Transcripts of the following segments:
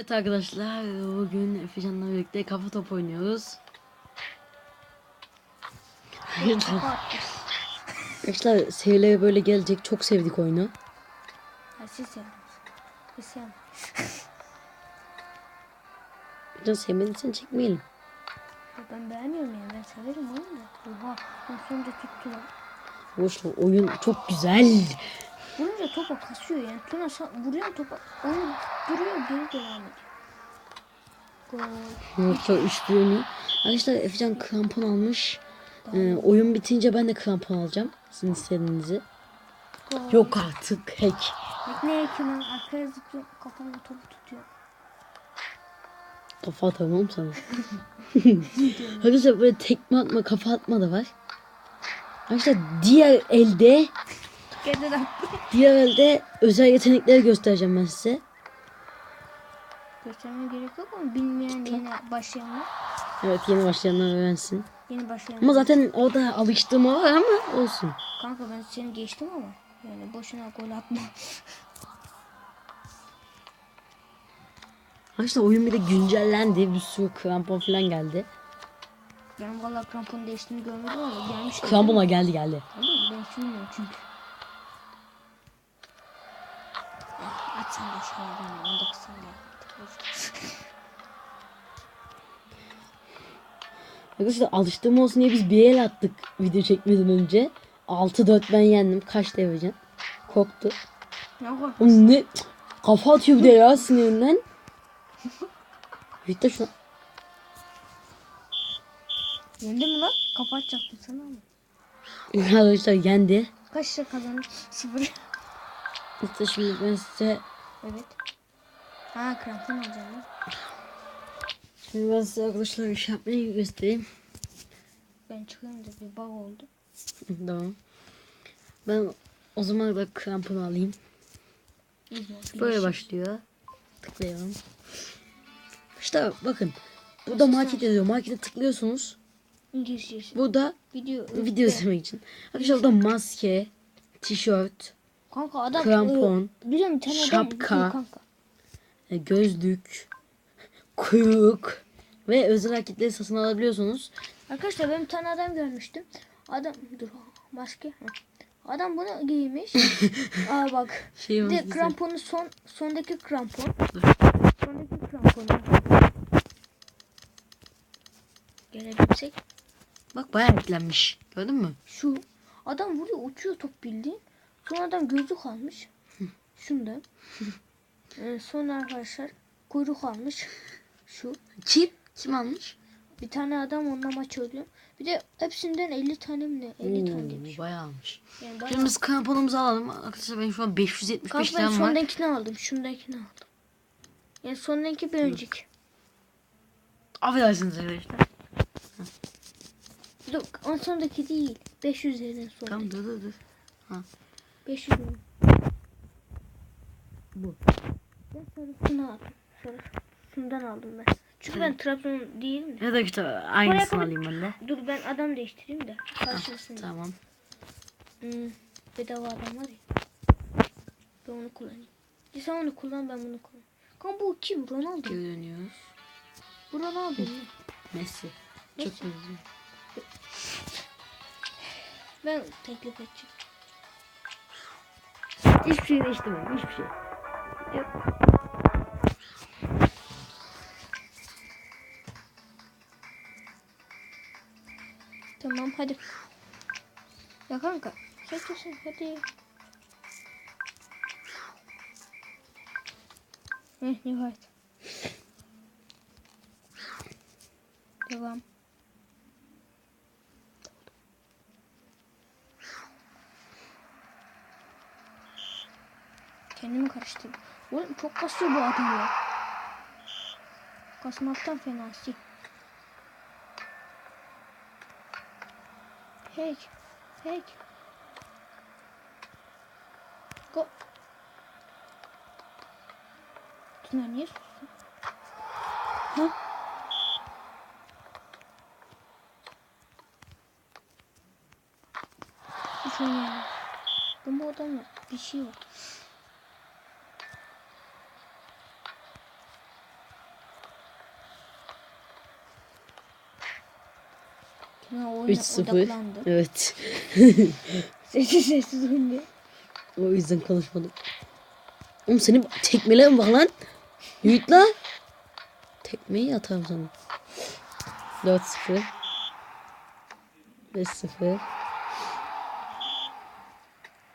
Evet arkadaşlar bugün Efecan'la birlikte kafa top oynuyoruz. Arkadaşlar serileri böyle gelecek çok sevdik oyunu. Ha, siz sevdiniz. Biz sevmedik. Biraz çekmeyelim. Ya Ben beğenmiyorum yani. Ben severim da. Oha. Ben sonunda tuttu lan. Boşver oyun çok güzel. Vurunca topa kasıyor yani. Tuna vuruyor topa. Onu duruyor geri devam ediyor. Gol. Yoksa üçlü oyunu. Arkadaşlar Efecan krampon almış. Ee, oyun bitince ben de krampon alacağım. Sizin istediğinizi. Gol. Yok artık hack. Ne ki lan? Arkaya zıplıyor. Kafamla topu tutuyor. Kafa atamam sana. Arkadaşlar böyle tekme atma kafa atma da var. Arkadaşlar diğer elde Geriden diğer elde özel yetenekleri göstereceğim ben size. Göstermeye gerek yok ama bilmeyen yeni başlayanlar. Evet yeni başlayanlar öğrensin. Yeni başlayanlar. Ama zaten orada alıştığım var ama olsun. Kanka ben seni geçtim ama. Yani boşuna gol atma. Arkadaşlar oyun bir de güncellendi. Bir sürü krampon falan geldi. Ben valla krampon değiştiğini görmedim ama gelmiş. Krampona geldi geldi. Mı? Ben bilmiyorum çünkü. Aç sen de şöyle 19 saniye. Arkadaşlar alıştığım olsun diye biz bir el attık video çekmeden önce. 6-4 ben yendim. Kaç devireceğim? Korktu. Ne? Oğlum ne? Kafa atıyor bir de ya sinirinden. Bitti şuna. Yendin mi lan? Kafa atacaktım sana ama. Arkadaşlar yendi. Kaç lira kazandın? Sıfır. İşte şimdi ben size evet. Ha krampon alacağım şimdi ben size arkadaşlar iş yapmayı göstereyim. Ben çıkayım da bir bug oldu. tamam. Ben o zaman da krampon alayım. Böyle başlıyor. Tıklayalım. İşte bakın. Burada market yazıyor. Markete tıklıyorsunuz. İngilizce. Burada Video. video izlemek için. Arkadaşlar burada maske, tişört, Kanka adam. Krampon, e, bir tane şapka. Kanka. e, gözlük, kuyruk ve özel hareketleri satın alabiliyorsunuz. Arkadaşlar ben bir tane adam görmüştüm. Adam dur maske. Adam bunu giymiş. Aa bak. Şey Bir de maskesi. kramponu son sondaki krampon. Dur. Sondaki kramponu. Gelebilsek. Bak bayağı eklenmiş. Gördün mü? Şu adam vuruyor uçuyor top bildiğin. Sonra adam gözlük almış. Şunda. Ee, sonra arkadaşlar kuyruk almış. Şu. Kim? Kim almış? Bir tane adam onunla maç oynuyor. Bir de hepsinden 50 tane mi ne? 50 tane demiş. bayağı almış. Yani bayağı- Şimdi biz kramponumuzu alalım. Arkadaşlar benim şu an 575 Kanka ben var. sondakini aldım. Şundakini aldım. Yani sondaki bir önceki. Affedersiniz arkadaşlar. Yok ama sondaki değil. 500 liradan sondaki. Tamam dur dur dur. 500 lira. Bu. Ben sarısını aldım. Sarı. Şundan aldım ben. Çünkü ben Trabzon değilim de. Ya da işte aynısını alayım ben de. Dur ben adam değiştireyim de. Karşılasın. Tamam. Hmm, bedava adam var ya. Ben onu kullanayım. Ya sen onu kullan ben bunu kullan. Kan bu kim? Ronaldo. Geri dönüyoruz. Bu Ronaldo mu? Messi. Çok benziyor. Ben teklif edeceğim. Hiçbir şey değiştirmedim. Hiçbir şey. Yok. Tamam hadi. Ya kanka. Çekilsin hadi. Heh nihayet. Devam. Oğlum çok kasıyor bu adam ya. Kasmaktan fena sik. Hack. Hack. Go. Tuna niye sustun? Ha? Hiç oynayamam. Ben bu adamla bir şey var. Ha, oyuna 3-0. odaklandı. Evet. Sessiz sessiz oynuyor. O yüzden konuşmadım. Oğlum senin tekmelerin var lan. Yiğit lan. Tekmeyi atarım sana. 4-0. 5-0.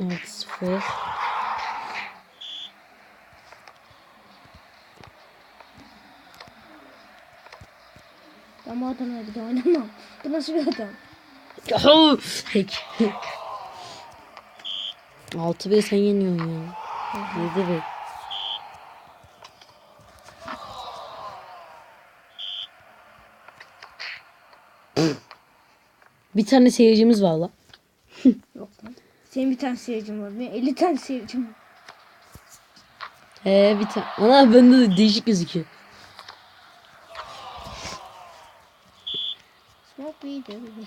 6-0. Ben bu adamla bir de oynamam. Bu nasıl bir adam? Hack. 6-1 sen yeniyorsun ya. 7-1. Bir tane seyircimiz var lan. Yok lan. Senin bir tane seyircin var. Benim 50 tane seyircim var. Ee bir tane. Ana bende de değişik gözüküyor. Every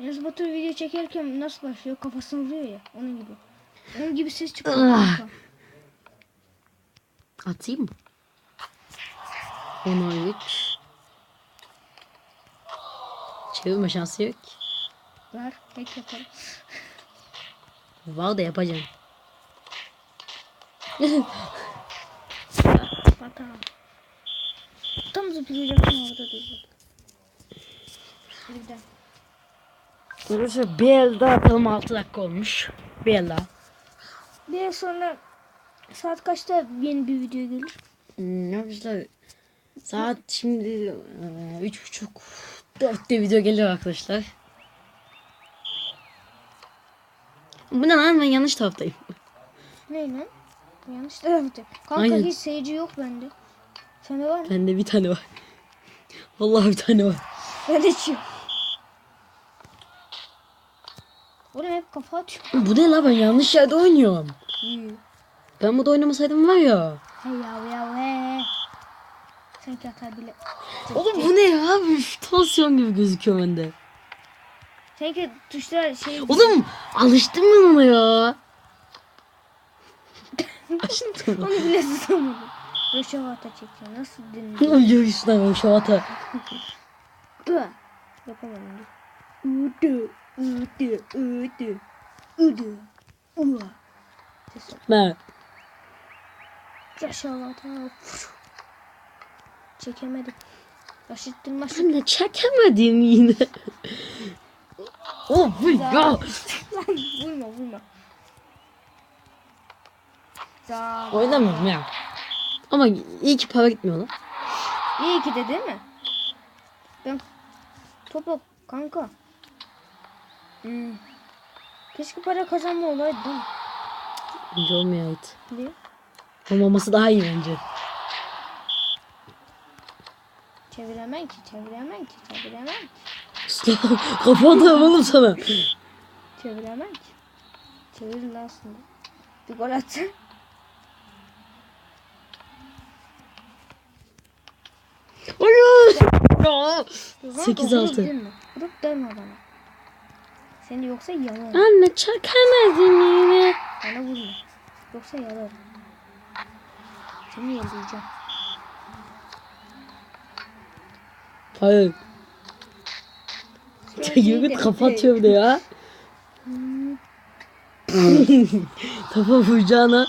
Enes Batur video çekerken nasıl başlıyor? Kafasını vuruyor ya. Onun gibi. Onun gibi ses çıkıyor. Ah. Atayım mı? 10 3. Çevirme şansı yok. Ver. Hack yapalım. Var da yapacağım. Bata. Tam zıplayacaktım orada değil. Bir de. Arkadaşlar bir el daha atalım 6 dakika olmuş. Bir el daha. Bir ay sonra saat kaçta yeni bir video gelir? Hmm, arkadaşlar saat şimdi e, üç buçuk dörtte video geliyor arkadaşlar. Bu ne lan ben yanlış taraftayım. Ne lan? Yanlış tarafta. Kanka Aynen. hiç seyirci yok bende. Sende var mı? Bende bir tane var. Vallahi bir tane var. Bende hiç yok. Oğlum hep kafa atıyor. Bu ne la ben yanlış yerde oynuyorum. İyi. Ben burada oynamasaydım var ya. Hey yav yav he. Sanki atar bile. Oğlum bu ne ya? Tansiyon gibi gözüküyor bende. Sanki tuşlar şey... Oğlum alıştım ben ona ya. Açtım. Onu bile tutamadım. Röşavata çekiyor. Nasıl dinliyor? Ay göğüsünden şavata. Yapamadım. Udu. Udu. Udu. Udu. Udu. Ben. Röşavata. Çekemedim. Başıttırma Ben de çekemedim yine. Oh bu ya. Lan vurma vurma. Za. Oynamıyorum ya. Ama iyi ki para gitmiyor lan. İyi ki de değil mi? Ben topu kanka. Hmm. Keşke para kazanma olaydı değil mi? Bence ait. Niye? Olmaması daha iyi bence. Çeviremem ki, çeviremem ki, çeviremem ki, Kafa atarım oğlum sana. çeviremem ki. Çevirir lan aslında. Bir gol atsın. Hayır. Ya. Sekiz Vurup dönme. Bana. Seni yoksa yalarım. Anne çekemedim yine. Bana vurma. Yoksa yalarım. Seni yalayacağım. Hayır. Yürüt kafa atıyor bir de ya. Kafa vuracağına.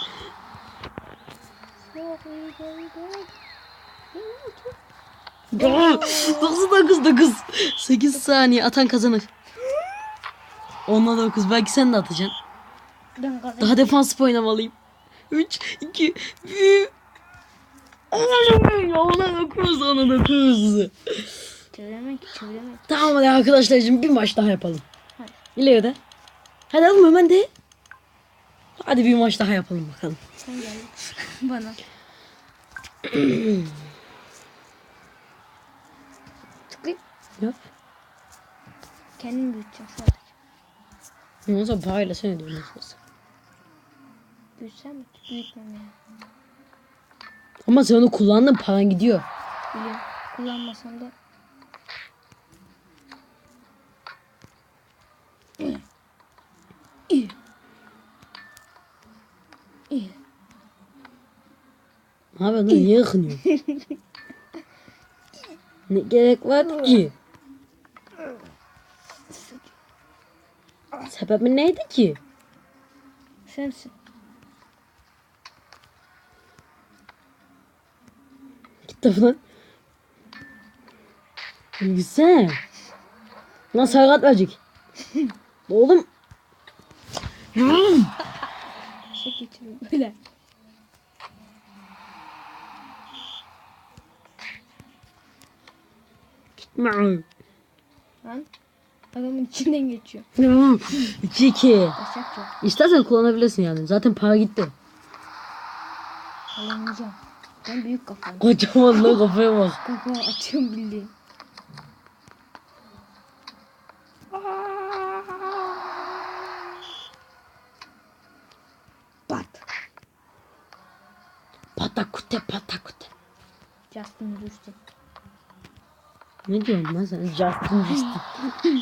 Ya, 99 9 8 saniye atan kazanır. 10'la 9 belki sen de atacaksın. Daha defansif oynamalıyım. 3 2 1 Ona 9 ona 9 Çeviremem ki. Tamam hadi arkadaşlar şimdi bir maç daha yapalım. Hadi. İleri de. Hadi oğlum hemen de. Hadi bir maç daha yapalım bakalım. Sen gel bana. Tıklayıp Yap. kendim büyüteceğim sadece. Parayla sen ödüyorsun nasıl. Büyütsem mi? Büyütmem yani. Ama sen onu kullandın paran gidiyor. Biliyorum. Kullanmasam da. Abi lan niye ıkınıyor? ne gerek var ki? Sebebi neydi ki? Sensin. Gitti lan. Güzel. Lan sakat verecek. Oğlum. Şey geçiriyor böyle. Lan adamın içinden geçiyor. 2-2. Başak yok. İstersen kullanabilirsin yani. Zaten para gitti. Alamayacağım. Ben büyük kafam. Kocaman lan kafaya bak. Kafa atıyorum bildiğin. Bat. Patakute patakute. Justin düştü. Ne diyorsun lan sen? Justin Justin.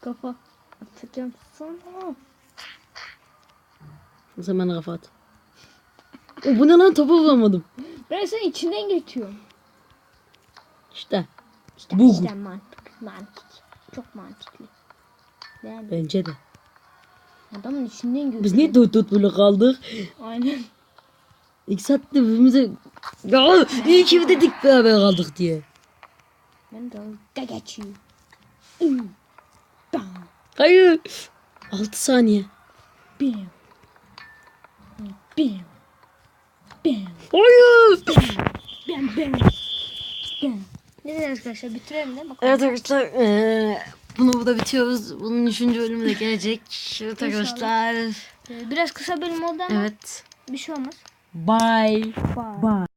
Kafa atacağım sana. Zaman bana kafa at. O bu ne lan topu bulamadım. Ben senin içinden geçiyorum. İşte. İşte, Bu. işte mantık. Mantık. Çok mantıklı. Mi? Bence de. Adamın içinden geçiyor. Biz niye tut tut böyle kaldık? Aynen. İlk saatte birbirimize... Ya iyi ki dedik beraber kaldık diye. Ben de da geçiyor. Bam. Hayır. 6 saniye. Bam. Bam. Bam. Hayır. Bam bam. Bam. Neyse arkadaşlar bitirelim de bakalım. Evet arkadaşlar eee, bunu burada bitiyoruz. Bunun üçüncü bölümü de gelecek. Evet arkadaşlar. Ee, Biraz kısa bölüm oldu ama Evet. bir şey olmaz. Bye. Bye. Bye.